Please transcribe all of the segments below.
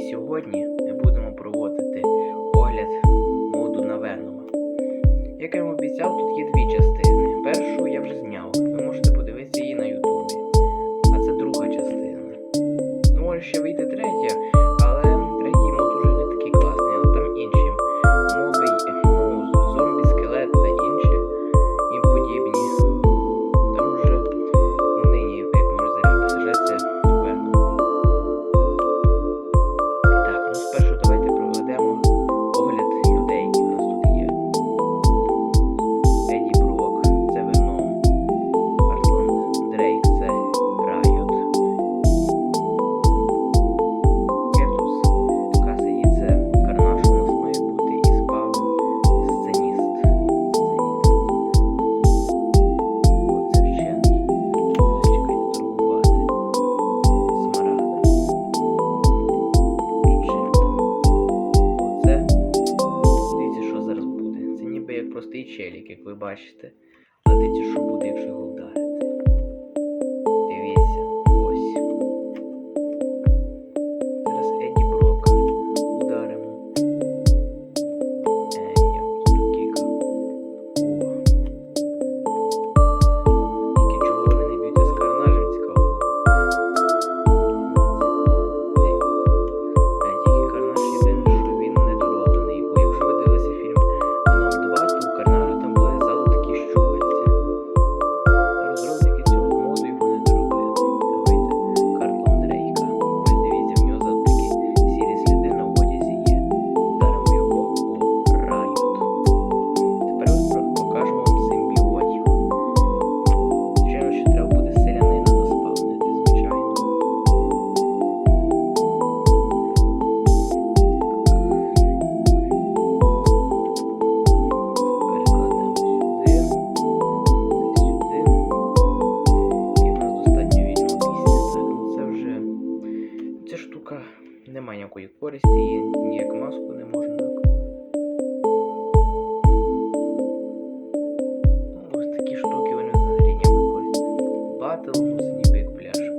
І сьогодні ми будемо проводити огляд моду на Венома. Як я вам обіцяв, тут є дві частини. Першу я вже зняв, ви можете подивитися її на Ютубі. А це друга частина. Ну, може ще вийде третя. бачите. А дивіться, що буде, якщо його... штука немає ніякої користі, її ніяк маску не можна. Ну, ось такі штуки вони взагалі ніякої користі. Батл це ніби як пляшка.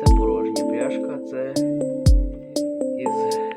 Це порожня пляшка, це із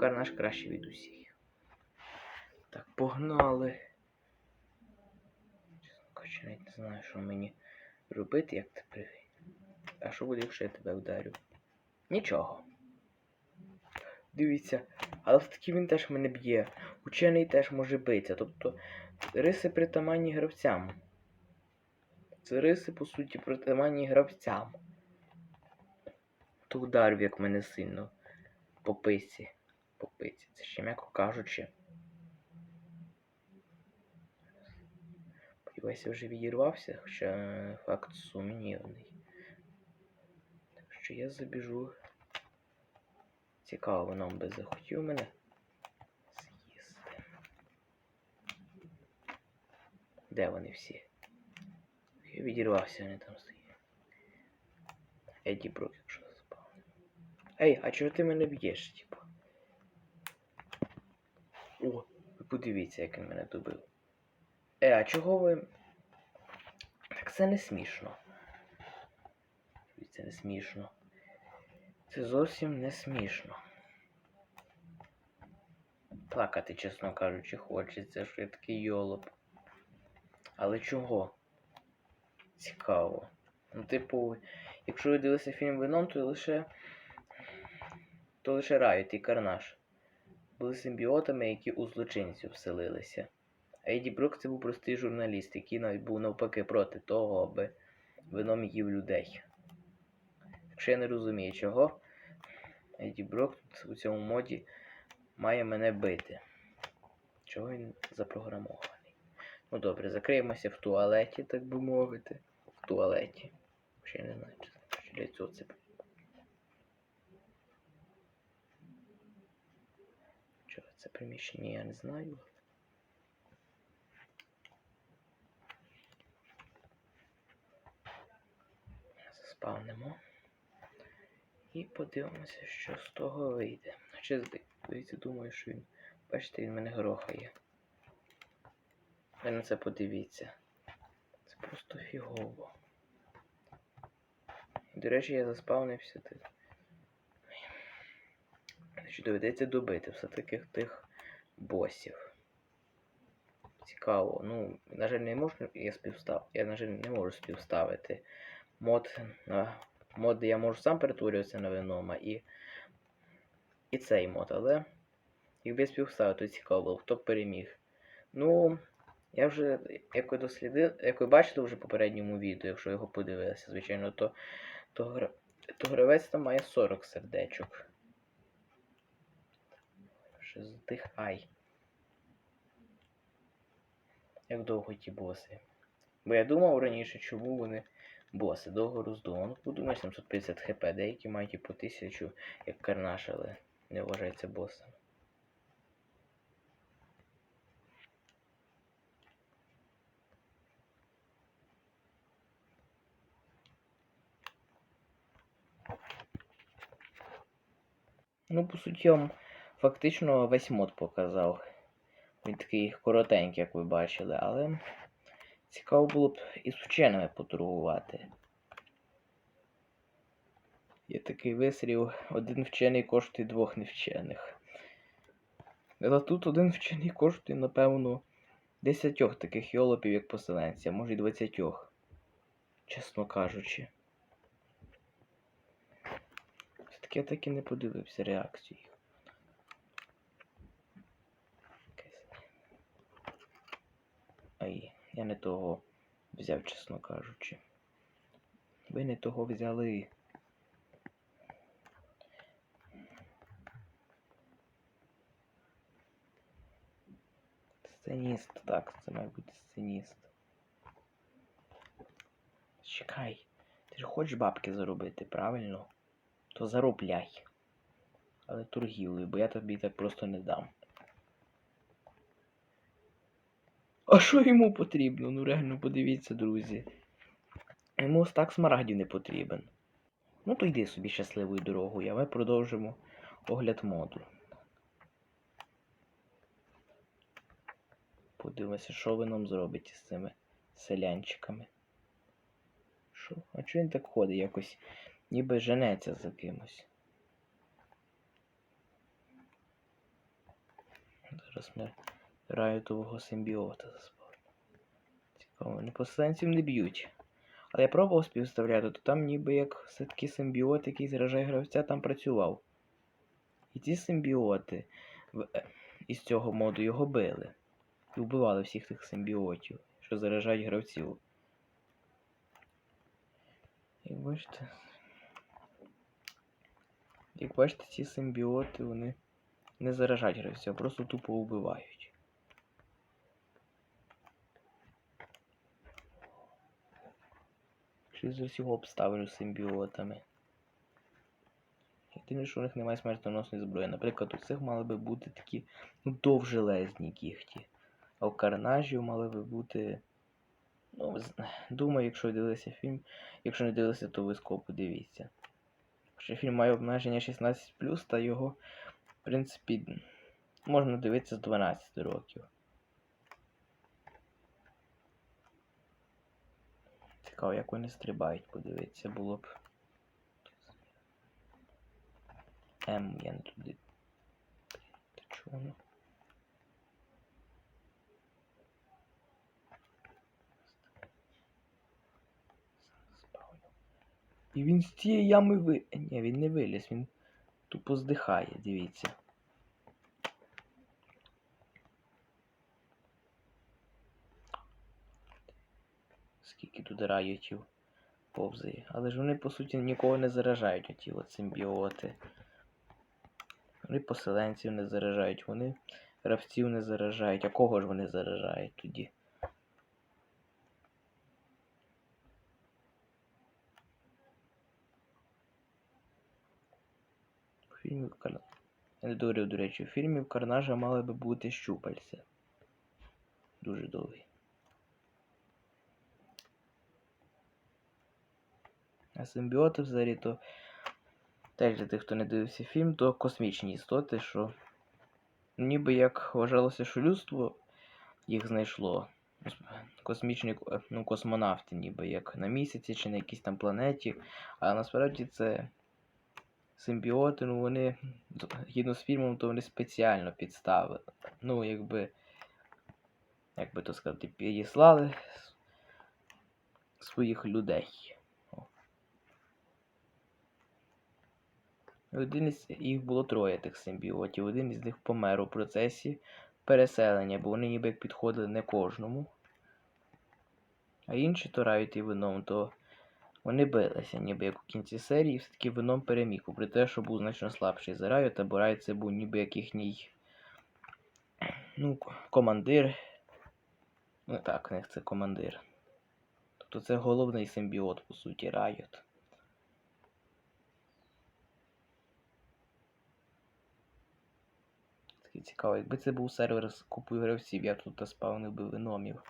Кукар наш кращий від усіх. Так, погнали. Чесно навіть не знаю, що мені робити, як тепер. А що буде, якщо я тебе вдарю? Нічого. Дивіться, але все-таки він теж мене б'є. Учений теж може битися. Тобто риси притаманні гравцям. Це риси, по суті, притаманні гравцям. То ударив, як мене сильно по писі попиці. Це ще м'яко кажучи. Сподіваюся, вже відірвався, хоча факт сумнівний. Так що я забіжу. Цікаво, воно би захотів мене з'їсти. Де вони всі? Я відірвався, вони там стоять. Еді Брок, якщо спав. Ей, а чого ти мене б'єш, типу? О, ви подивіться, як він мене добив. Е, а чого ви. Так це не смішно. Це не смішно. Це зовсім не смішно. Плакати, чесно кажучи, хочеться, що я такий йолоп. Але чого? Цікаво. Ну, типу, якщо ви дивилися фільм Веном, то лише. то лише Райот і Карнаж були симбіотами, які у злочинців вселилися. А Еді Брук це був простий журналіст, який навіть був навпаки проти того, аби вином їв людей. Якщо я не розумію чого, Еді Брок у цьому моді має мене бити. Чого він запрограмований? Ну добре, закриємося в туалеті, так би мовити. В туалеті. Ще не знаю, чи для цього це. Чого це приміщення, я не знаю. Заспавнимо. І подивимося, що з того вийде. Чи здається, думаю, що він. Бачите, він мене грохає. Ви на це подивіться. Це просто фігово. До речі, я заспавнився тут. Значить, доведеться добити все-таки тих босів. Цікаво. Ну, на жаль, не можу я співстав. Я, на жаль, не можу співставити мод мод, я можу сам перетворюватися на венома і. І цей мод, але якби я співставив, то цікаво було, хто б переміг. Ну, я вже, як ви дослідили, як ви бачили вже в попередньому відео, якщо його подивилися, звичайно, то, то, то гравець там має 40 сердечок. Ще здихай. Як довго ті боси? Бо я думав раніше, чому вони боси довго роздумав. Ну, подумай, 750 хп, деякі мають і по 1000, як карнаш, але не вважається босом. Ну, по суті, фактично весь мод показав. Він такий коротенький, як ви бачили, але цікаво було б і з вченими поторгувати. Є такий висрів, один вчений коштує двох невчених. Але тут один вчений коштує, напевно, десятьох таких йолопів, як поселенці, а може й двадцятьох. Чесно кажучи. Все-таки я так і не подивився реакцію їх. Якась- Ай, я не того взяв, чесно кажучи. Ви не того взяли. Сценіст, так, це має бути сценіст. Чекай, ти ж хочеш бабки заробити, правильно? То заробляй. Але торгівлею, бо я тобі так просто не дам. А що йому потрібно? Ну реально подивіться, друзі. Йому стак смарагдів не потрібен. Ну то йди собі щасливою дорогою, а ми продовжимо огляд моду. Подивимося, що ви нам зробите з цими селянчиками. Що? А чого він так ходить? Якось ніби женеться за кимось. Зараз ми райтового симбіота за заспавнимо. Цікаво, поселенців не б'ють. Але я пробував співставляти, то там ніби як все-таки симбіот, який заражає гравця, там працював. І ці симбіоти е, із цього моду його били. І вбивали всіх тих симбіотів, що заражають гравців. Як бачите. Як бачите, ці симбіоти, вони не заражають гравців, а просто тупо вбивають. Чи з усього обставлю симбіотами. Єдине, що у них немає смертоносної зброї. Наприклад, у цих мали би бути такі ну, довжелезні кіхті. А у карнажів мали би бути. Ну, думаю, якщо ви дивилися фільм. Якщо не дивилися, то обов'язково подивіться. Хоча фільм має обмеження 16, та його, в принципі, можна дивитися з 12 років. Цікаво, як вони стрибають, подивитися було б. М, я не туди. Та чого воно? І він з цієї ями ви. Ні, він не виліз, він тупо здихає, дивіться. Тут райотів повзає. Але ж вони, по суті, нікого не заражають, оті от симбіоти. Вони поселенців не заражають, вони гравців не заражають. А кого ж вони заражають тоді? Фільмі в Кар... Я не говорив, до речі, у фільмі в Карнажа мали би бути щупальця. Дуже довгі. Симбіоти взагалі то теж для тих, хто не дивився фільм, то космічні істоти, що ніби як вважалося, що людство їх знайшло. Космічні ну, космонавти, ніби як на місяці чи на якійсь там планеті. А насправді це симбіоти, ну вони згідно з фільмом, то вони спеціально підставили. Ну, якби, як би то сказати, підіслали своїх людей. О. І Один із їх було троє тих симбіотів. Один із них помер у процесі переселення, бо вони ніби як підходили не кожному. А інші то Райт і вином, то вони билися, ніби як у кінці серії, все-таки вином переміг, попри те, що був значно слабший за Райот, бо Райот це був ніби як їхній ну, командир. Ну так, в них це командир. Тобто це головний симбіот, по суті, Райот. Таке цікаво, якби це був сервер з купою гравців, я тут спавнив би виномів.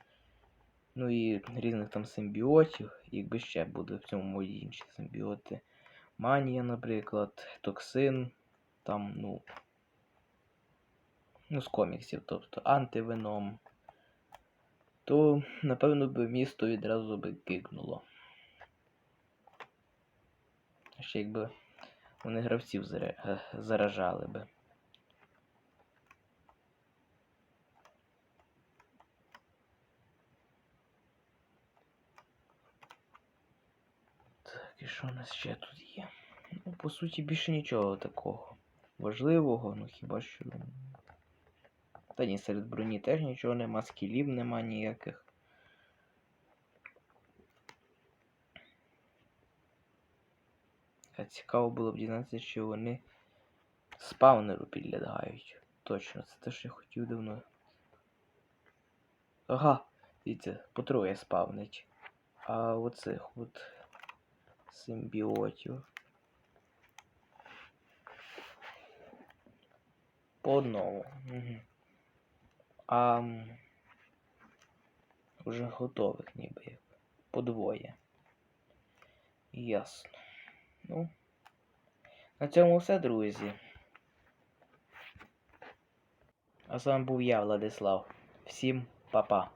Ну і різних там симбіотів, якби ще буде в цьому моді інші симбіоти. Манія, наприклад, токсин, там, ну. Ну, з коміксів, тобто антивеном. То, напевно, би місто відразу би кикнуло. Ще якби вони гравців е, заражали би. Так, і що у нас ще тут є? Ну, по суті, більше нічого такого важливого, ну хіба що. ну, Та ні, серед броні теж нічого нема, скілів нема ніяких. А цікаво було б дізнатися, чи вони спаунеру підлягають. Точно, це те, що я хотів давно. Ага, дивіться, по троє спавнить. А оцих от симбіотів. По одному. Угу. А вже готових ніби як. По двоє. Ясно. Ну. На цьому все, друзі. А з вами був я, Владислав. Всім па-па.